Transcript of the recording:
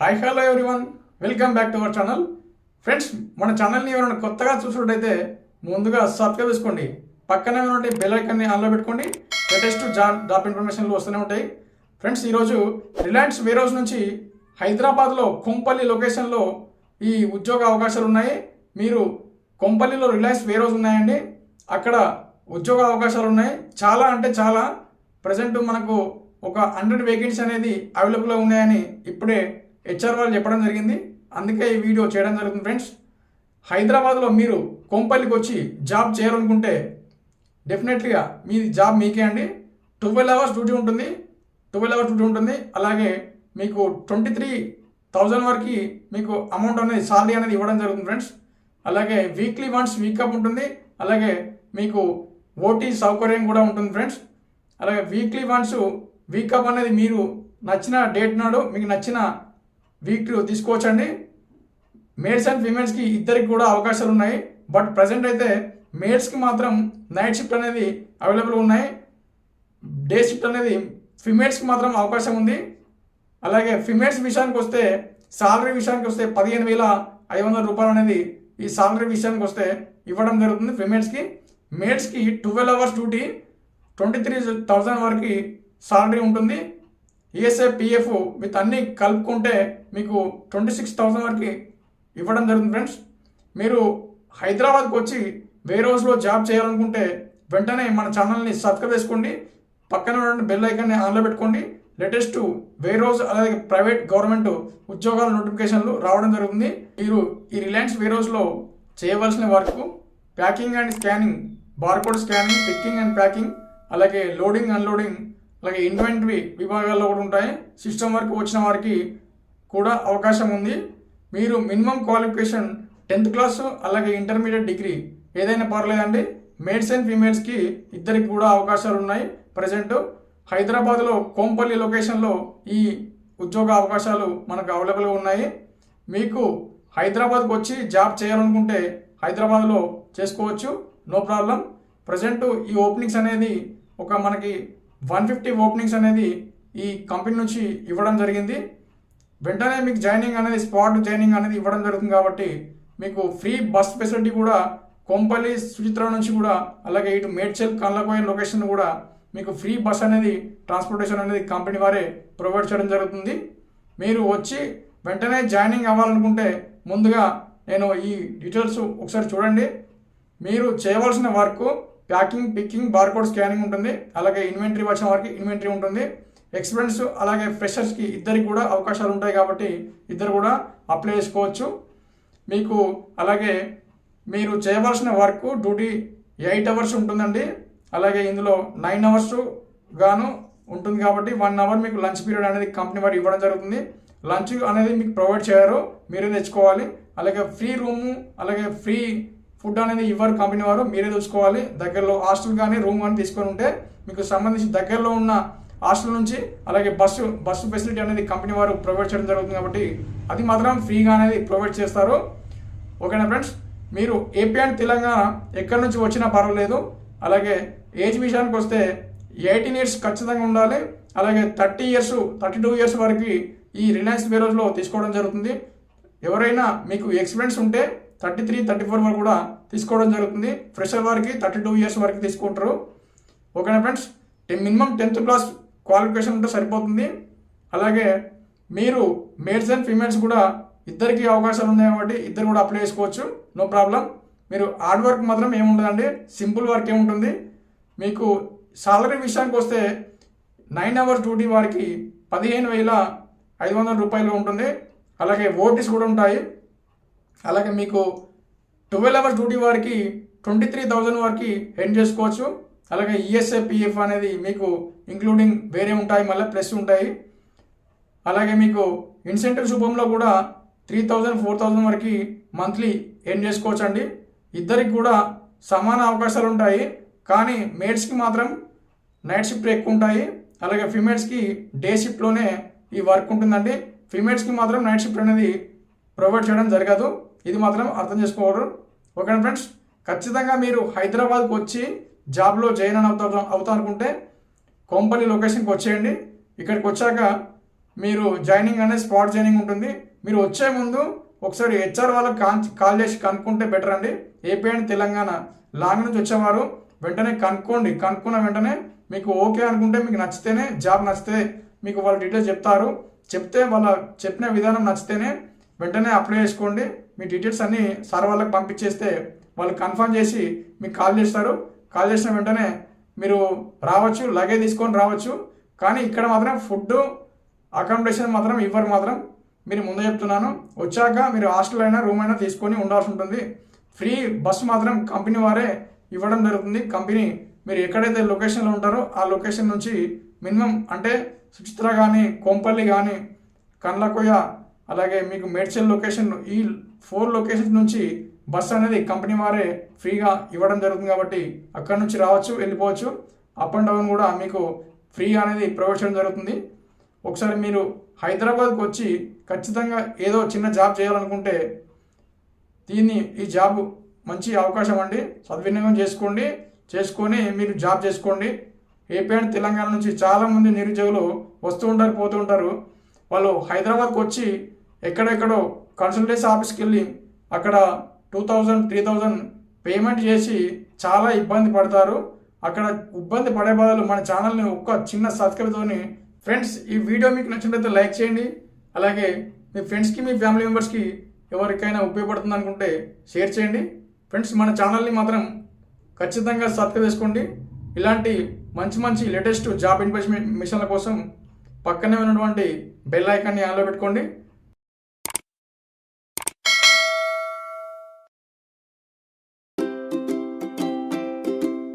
Hi hello everyone welcome back to our channel friends మన ఛానల్ని ఎవరైనా కొత్తగా చూసినట్టయితే ముందుగా సబ్స్క్రైబ్ చేసుకోండి. పక్కనే ఉన్నటువంటి బెల్ ఐకాన్ని ఆన్లో పెట్టుకోండి. లేటెస్ట్ జాబ్ జాబ్ ఇన్ఫర్మేషన్లు వస్తూనే ఉంటాయి. ఫ్రెండ్స్ ఈరోజు రిలయన్స్ వేరోజ్ నుంచి హైదరాబాద్లో కొంపల్లి లొకేషన్లో ఈ ఉద్యోగ అవకాశాలు ఉన్నాయి. మీరు కొంపల్లిలో రిలయన్స్ వేరోజ్ ఉన్నాయండి. అక్కడ ఉద్యోగ అవకాశాలు ఉన్నాయి. చాలా అంటే చాలా. ప్రజెంట్ మనకు ఒక హండ్రెడ్ వేకెన్సీ అనేది అవైలబుల్గా ఉన్నాయని ఇప్పుడే హెచ్ఆర్ వాళ్ళు చెప్పడం జరిగింది. అందుకే ఈ వీడియో చేయడం జరుగుతుంది ఫ్రెండ్స్ హైదరాబాద్లో మీరు కొంపల్లికి వచ్చి జాబ్ చేయాలనుకుంటే డెఫినెట్లీగా మీ జాబ్ మీకే అండి. ట్వెల్వ్ అవర్స్ డ్యూటీ ఉంటుంది. ట్వెల్వ్ అవర్స్ డ్యూటీ ఉంటుంది. అలాగే మీకు ట్వంటీ త్రీ థౌజండ్ వరకు మీకు అమౌంట్ అనేది సాలరీ అనేది ఇవ్వడం జరుగుతుంది ఫ్రెండ్స్ అలాగే వీక్లీ వన్స్ వీకప్ ఉంటుంది. అలాగే మీకు ఓటీ సౌకర్యం కూడా ఉంటుంది ఫ్రెండ్స్ అలాగే వీక్లీ వన్స్ వీకప్ అనేది మీరు నచ్చిన డేట్ నాడు మీకు నచ్చిన వీక్ తీసుకోవచ్చండి. మేడ్స్ అండ్ ఫీమేల్స్కి ఇద్దరికి కూడా అవకాశాలు ఉన్నాయి బట్ ప్రజెంట్ అయితే మేడ్స్కి మాత్రం నైట్ షిఫ్ట్ అనేది అవైలబుల్ ఉన్నాయి. డే షిఫ్ట్ అనేది ఫిమేల్స్కి మాత్రం అవకాశం ఉంది. అలాగే ఫిమేల్స్ విషయానికి వస్తే సాలరీ విషయానికి వస్తే పదిహేను వేల ఐదు వందల రూపాయలు అనేది ఈ సాలరీ విషయానికి వస్తే ఇవ్వడం జరుగుతుంది ఫిమేల్స్కి మేడ్స్కి twelve hours duty twenty three thousand వరకు సాలరీ ఉంటుంది. ఈఎస్ఏ పిఎఫ్ విత్ అన్నీ కలుపుకుంటే మీకు ట్వంటీ సిక్స్ థౌజండ్ వరకు ఇవ్వడం జరుగుతుంది ఫ్రెండ్స్ మీరు హైదరాబాద్కి వచ్చి వేరే రోజులో జాబ్ చేయాలనుకుంటే వెంటనే మన ఛానల్ని సబ్స్క్రైబ్ చేసుకోండి. పక్కన ఉన్న బెల్ ఐకాన్ని ఆన్లో పెట్టుకోండి. లేటెస్ట్ వేరే రోజు అలాగే ప్రైవేట్ గవర్నమెంట్ ఉద్యోగాల నోటిఫికేషన్లు రావడం జరుగుతుంది. మీరు ఈ రిలయన్స్ వేరే రోజులో చేయవలసిన work packing and scanning barcode scanning picking and packing అలాగే లోడింగ్ అన్లోడింగ్ అలాగే ఇన్వెంటరీ విభాగాల్లో కూడా ఉంటాయి. సిస్టమ్ వర్క్ వచ్చిన వారికి కూడా అవకాశం ఉంది. మీరు మినిమం క్వాలిఫికేషన్ టెన్త్ క్లాస్ అలాగే ఇంటర్మీడియట్ డిగ్రీ ఏదైనా పర్లేదండి. మేడ్స్ అండ్ ఫీమేల్స్కి ఇద్దరికి కూడా అవకాశాలు ఉన్నాయి. ప్రజెంట్ హైదరాబాద్లో కోంపల్లి లొకేషన్లో ఈ ఉద్యోగ అవకాశాలు మనకు అవైలబుల్గా ఉన్నాయి. మీకు హైదరాబాద్కు వచ్చి జాబ్ చేయాలనుకుంటే హైదరాబాద్లో చేసుకోవచ్చు. No problem. ప్రజెంట్ ఈ ఓపెనింగ్స్ అనేది ఒక మనకి వన్ ఫిఫ్టీ ఓపెనింగ్స్ అనేది ఈ కంపెనీ నుంచి ఇవ్వడం జరిగింది. వెంటనే మీకు జాయినింగ్ అనేది స్పాట్ జాయినింగ్ అనేది ఇవ్వడం జరుగుతుంది కాబట్టి మీకు ఫ్రీ బస్ ఫెసిలిటీ కూడా కొంపల్లి సుచిత్ర నుంచి కూడా అలాగే ఇటు మేడ్చల్ కళ్ళకోయిన లొకేషన్ కూడా మీకు ఫ్రీ బస్ అనేది ట్రాన్స్పోర్టేషన్ అనేది కంపెనీ వారే ప్రొవైడ్ చేయడం జరుగుతుంది. మీరు వచ్చి వెంటనే జాయినింగ్ అవ్వాలనుకుంటే ముందుగా నేను ఈ డీటెయిల్స్ ఒకసారి చూడండి. మీరు చేయవలసిన work packing picking barcode scanning ఉంటుంది. అలాగే ఇన్వెంటరీ వచ్చిన వారికి ఇన్వెంటరీ ఉంటుంది. ఎక్స్పీరియన్స్ అలాగే ఫ్రెషర్స్కి ఇద్దరికి కూడా అవకాశాలు ఉంటాయి కాబట్టి ఇద్దరు కూడా అప్లై చేసుకోవచ్చు. మీకు అలాగే మీరు చేయవలసిన వర్క్ డ్యూటీ ఎయిట్ అవర్స్ ఉంటుందండి. అలాగే ఇందులో నైన్ అవర్స్ గాను ఉంటుంది కాబట్టి వన్ అవర్ మీకు లంచ్ పీరియడ్ అనేది కంపెనీ వారు ఇవ్వడం జరుగుతుంది. లంచ్ అనేది మీకు ప్రొవైడ్ చేయరు మీరే తెచ్చుకోవాలి. అలాగే ఫ్రీ రూము అలాగే ఫ్రీ ఫుడ్ అనేది ఇవ్వరు కంపెనీ వారు మీరే చూసుకోవాలి దగ్గరలో హాస్టల్ కానీ రూమ్ కానీ తీసుకొని ఉంటే మీకు సంబంధించి దగ్గరలో ఉన్న హాస్టల్ నుంచి అలాగే బస్సు బస్సు ఫెసిలిటీ అనేది కంపెనీ వారు ప్రొవైడ్ చేయడం జరుగుతుంది కాబట్టి అది మాత్రం ఫ్రీగా అనేది ప్రొవైడ్ చేస్తారు. ఓకేనా ఫ్రెండ్స్ మీరు ఏపీ అండ్ తెలంగాణ ఎక్కడి నుంచి వచ్చినా పర్వాలేదు. అలాగే ఏజ్ విషయానికి వస్తే ఎయిటీన్ ఇయర్స్ ఖచ్చితంగా ఉండాలి. అలాగే thirty years thirty two years వరకు ఈ రిలయన్స్ బేరోజ్లో తీసుకోవడం జరుగుతుంది. ఎవరైనా మీకు ఎక్స్పీరియన్స్ ఉంటే థర్టీ త్రీ థర్టీ ఫోర్ వరకు కూడా తీసుకోవడం జరుగుతుంది. ఫ్రెషర్ వారికి థర్టీ టూ ఇయర్స్ వరకు తీసుకుంటారు. ఓకేనా friends minimum tenth class qualification ఉంటే సరిపోతుంది. అలాగే మీరు మేల్స్ అండ్ ఫీమేల్స్ కూడా ఇద్దరికి అవకాశాలు ఉన్నాయి కాబట్టి ఇద్దరు కూడా అప్లై చేసుకోవచ్చు. No problem. మీరు హార్డ్ వర్క్ మాత్రం ఏముండదండి సింపుల్ వర్క్ ఏముంటుంది మీకు సాలరీ విషయానికి వస్తే నైన్ అవర్స్ డ్యూటీ వారికి పదిహేను వేల ఐదు వందల రూపాయలు ఉంటుంది. అలాగే ఓటీస్ కూడా ఉంటాయి. అలాగే మీకు ట్వెల్వ్ అవర్స్ డ్యూటీ వారికి ట్వంటీ త్రీ థౌజండ్ వరకు ఎండ్ చేసుకోవచ్చు. అలాగే ఈఎస్ఐ పిఎఫ్ అనేది మీకు ఇంక్లూడింగ్ వేరే ఉంటాయి మళ్ళీ ప్లస్ ఉంటాయి. అలాగే మీకు ఇన్సెంటివ్స్ రూపంలో కూడా త్రీ థౌజండ్ ఫోర్ థౌజండ్ వరకు మంత్లీ ఎర్న్ చేసుకోవచ్చు అండి ఇద్దరికి కూడా సమాన అవకాశాలు ఉంటాయి. కానీ మేడ్స్కి మాత్రం నైట్ షిఫ్ట్ ఎక్కువ ఉంటాయి. అలాగే ఫిమేల్స్కి డే షిఫ్ట్లోనే ఈ వర్క్ ఉంటుందండి. ఫిమేల్స్కి మాత్రం నైట్ షిఫ్ట్ అనేది ప్రొవైడ్ చేయడం జరగదు. ఇది మాత్రం అర్థం చేసుకోవడం. ఓకేనా ఫ్రెండ్స్ ఖచ్చితంగా మీరు హైదరాబాద్కి వచ్చి జాబ్లో జాయిన్ అవుతా అవుతా అనుకుంటే కొంపల్లి లొకేషన్కి వచ్చేయండి. ఇక్కడికి వచ్చాక మీరు జాయినింగ్ అనేది స్పాట్ జాయినింగ్ ఉంటుంది. మీరు వచ్చే ముందు ఒకసారి హెచ్ఆర్ వాళ్ళకి కాన్ కాల్ చేసి కనుక్కుంటే బెటర్ అండి. ఏపీ అండ్ తెలంగాణ లాంగ్ నుంచి వచ్చేవారు. వెంటనే కనుక్కోండి. కనుక్కున్న వెంటనే మీకు ఓకే అనుకుంటే మీకు నచ్చితేనే జాబ్ నచ్చితే మీకు వాళ్ళ డీటెయిల్స్ చెప్తారు. చెప్తే వాళ్ళ చెప్పిన విధానం నచ్చితేనే వెంటనే అప్లై చేసుకోండి. మీ డీటెయిల్స్ అన్నీ సార్ వాళ్ళకి పంపించేస్తే వాళ్ళు కన్ఫర్మ్ చేసి మీకు కాల్ చేస్తారు. కాల్ చేసిన వెంటనే మీరు రావచ్చు లగేజ్ తీసుకొని రావచ్చు కానీ ఇక్కడ మాత్రం ఫుడ్ అకామిడేషన్ మాత్రం ఇవ్వరు మాత్రం. మీరు ముందే చెప్తున్నాను. వచ్చాక మీరు హాస్టల్ అయినా రూమ్ అయినా తీసుకొని ఉండాల్సి ఉంటుంది. ఫ్రీ బస్సు మాత్రం కంపెనీ వారే ఇవ్వడం జరుగుతుంది. కంపెనీ మీరు ఎక్కడైతే లొకేషన్లో ఉంటారో ఆ లొకేషన్ నుంచి మినిమం అంటే సుచిత్ర కానీ కొంపల్లి కానీ కండ్లకొయ్య అలాగే మీకు మేడ్చల్ లొకేషన్ ఈ ఫోర్ లొకేషన్స్ నుంచి బస్ అనేది కంపెనీ వారే ఫ్రీగా ఇవ్వడం జరుగుతుంది కాబట్టి అక్కడ నుంచి రావచ్చు వెళ్ళిపోవచ్చు. అప్ అండ్ డౌన్ కూడా మీకు ఫ్రీ అనేది ప్రొవైడ్ చేయడం జరుగుతుంది. ఒకసారి మీరు హైదరాబాద్కి వచ్చి ఖచ్చితంగా ఏదో చిన్న జాబ్ చేయాలనుకుంటే దీన్ని ఈ జాబ్ మంచి అవకాశం అండి. సద్వినియోగం చేసుకోండి. చేసుకొని మీరు జాబ్ చేసుకోండి. ఏపీ అండ్ తెలంగాణ నుంచి చాలామంది నిరుద్యోగులు వస్తూ ఉంటారు పోతూ ఉంటారు. వాళ్ళు హైదరాబాద్కి వచ్చి ఎక్కడెక్కడో కన్సల్టెన్సీ ఆఫీస్కి వెళ్ళి అక్కడ two thousand three thousand payment చేసి చాలా ఇబ్బంది పడతారు. అక్కడ ఇబ్బంది పడే బదులు మన ఛానల్ని ఒక్క చిన్న సబ్స్క్రైబ్తోని ఫ్రెండ్స్ ఈ వీడియో మీకు నచ్చినట్లయితే లైక్ చేయండి. అలాగే మీ ఫ్రెండ్స్కి మీ ఫ్యామిలీ మెంబర్స్కి ఎవరికైనా ఉపయోగపడుతుంది అనుకుంటే షేర్ చేయండి. ఫ్రెండ్స్ మన ఛానల్ని మాత్రం ఖచ్చితంగా సబ్స్క్రైబ్ చేసుకోండి. ఇలాంటి మంచి మంచి లేటెస్ట్ జాబ్ ఇన్వెస్ట్మెంట్ మిషన్ల కోసం పక్కనే ఉన్నటువంటి బెల్ ఐకాన్ని ఆన్లో పెట్టుకోండి.